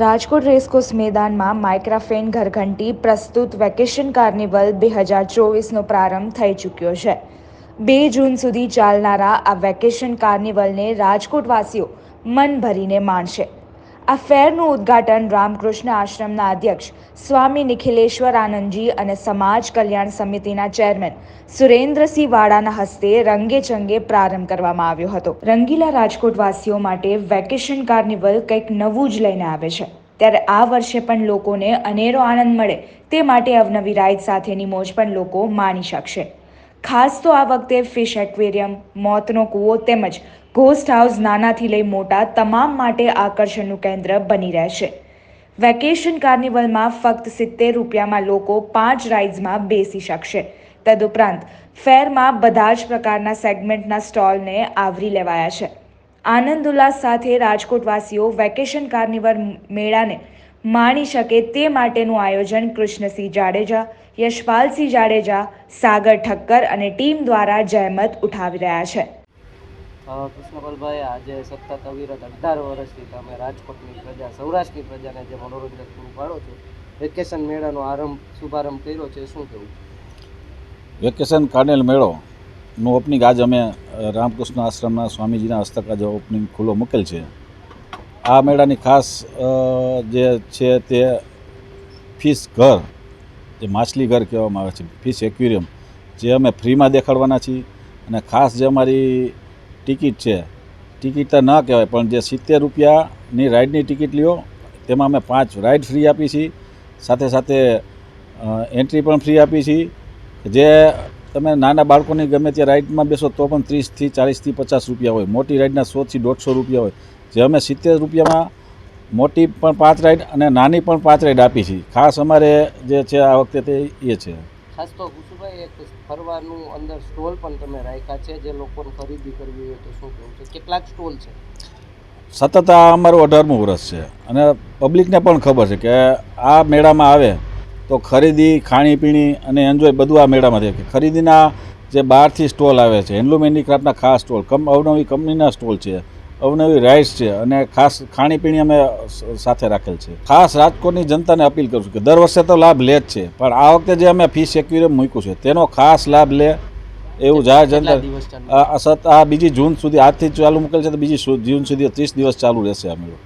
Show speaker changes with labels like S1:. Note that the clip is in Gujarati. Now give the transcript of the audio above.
S1: રાજકોટ રેસકોર્સ મેદાનમાં માઇક્રાફેન ઘરઘંટી પ્રસ્તુત વેકેશન કાર્નિવલ બે હજાર ચોવીસનો પ્રારંભ થઈ ચૂક્યો છે. બે જૂન સુધી ચાલનારા આ વેકેશન કાર્નિવલને રાજકોટવાસીઓ મન ભરીને માણશે. આ ફેરનું ઉદ્ઘાટન રામકૃષ્ણ આશ્રમના અધ્યક્ષ સ્વામી નિખિલેશ્વર આનંદજી અને સમાજ કલ્યાણ સમિતિના ચેરમેન સુરેન્દ્રસિંહ વાડાના હસ્તે રંગે ચંગે પ્રારંભ કરવામાં આવ્યો હતો. રંગીલા રાજકોટવાસીઓ માટે વેકેશન કાર્નિવલ કંઈક નવું જ લઈને આવે છે. ત્યારે આ વર્ષે પણ લોકોને અનેરો આનંદ મળે તે માટે અવનવી રાઇડ સાથેની મોજ પણ લોકો માણી શકશે. ખાસ તો આ વખતે ફિશ એક્વેરિયમ, મોતનો કૂવો તેમજ ઘોસ્ટ હાઉસ નાનાથી લઈ મોટા તમામ માટે આકર્ષણનું કેન્દ્ર બની રહેશે વેકેશન કાર્નિવલમાં ફક્ત સિત્તેર રૂપિયામાં લોકો પાંચ રાઇડ્સમાં બેસી શકશે. તદુપરાંત, ફેરમાં બધા જ પ્રકારના સેગમેન્ટના સ્ટોલને આવરી લેવાયા છે. આનંદ ઉલ્લાસ સાથે રાજકોટવાસીઓ વેકેશન કાર્નિવલ મેળાને માણી શકે તે માટેનું આયોજન કૃષ્ણસિંહ જાડેજા યશપાલસિંહ જાડેજા સાગર ઠક્કર અને ટીમ દ્વારા જહેમત ઉઠાવી રહ્યા છે.
S2: કૃષ્ણપાલભાઈ આજે સત્તા અવિરત અઢાર વર્ષથી તમે રાજકોટની પ્રજા સૌરાષ્ટ્રની પ્રજાને જે મનોરંજન પૂરું પાડો છો વેકેશન મેળાનો આરંભ શુભારંભ કર્યો છે શું કહેવું
S3: વેકેશન કાર્નેલ મેળો નું ઓપનિંગ આજ અમે રામકૃષ્ણ આશ્રમના સ્વામીજીના હસ્તક આજે ઓપનિંગ ખુલ્લો મૂકેલ છે. આ મેળાની ખાસ જે છે તે ફિશ ઘર, જે માછલી ઘર કહેવામાં આવે છે, ફિશ એક્વેરિયમ, જે અમે ફ્રીમાં દેખાડવાના છીએ. અને ખાસ જે અમારી ટિકિટ છે, ટિકિટ તો ન કહેવાય, પણ જે સિત્તેર રૂપિયાની રાઇડની ટિકિટ લ્યો, તેમાં અમે પાંચ રાઈડ ફ્રી આપી છીએ. સાથે સાથે એન્ટ્રી પણ ફ્રી આપી છીએ. જે તમે નાના બાળકોની ગમે તે રાઈડમાં બેસો તો પણ ત્રીસથી ચાલીસથી પચાસ રૂપિયા હોય. મોટી રાઇડના સોથી દોઢસો રૂપિયા હોય. જે અમે સિત્તેર રૂપિયામાં મોટી પણ પાંચ રાઈડ અને નાની પણ પાંચ રાઈડ આપી છીએ ખાસ અમારે જે છે આ વખતે તે એ છે.
S2: ખાસ તો કુસુભાઈ એક ફરવાનું અંદર સ્ટોલ પણ તમે રાખ્યા છે જે લોકોને ખરીદી કરવી હોય તો શું કહેવું છે? કેટલાક સ્ટોલ છે?
S3: સતત આ અમારું અઢારમું વર્ષ છે અને પબ્લિકને પણ ખબર છે કે આ મેળામાં આવે તો ખરીદી ખાણીપીણી અને એન્જોય બધું આ મેળામાં થાય. ખરીદીના જે બહારથી સ્ટોલ આવે છે હેન્ડલૂમ હેન્ડીક્રાફ્ટના ખાસ સ્ટોલ કમ અવનવી કંપનીના સ્ટોલ છે. અવનવી રાઇડ્સ છે અને ખાસ ખાણીપીણી અમે સાથે રાખેલ છે. ખાસ રાજકોટની જનતાને અપીલ કરું છું કે દર વર્ષે તો લાભ લે જ છે. પણ આ વખતે જે અમે ફીસ એક્વેરિયમ મૂક્યું છે તેનો ખાસ લાભ લે એવું જાહેર જનતા આ બીજી જૂન સુધી આજથી ચાલુ મૂકેલ છે તો બીજી જૂન સુધી ત્રીસ દિવસ ચાલુ રહેશે અમે મેળો.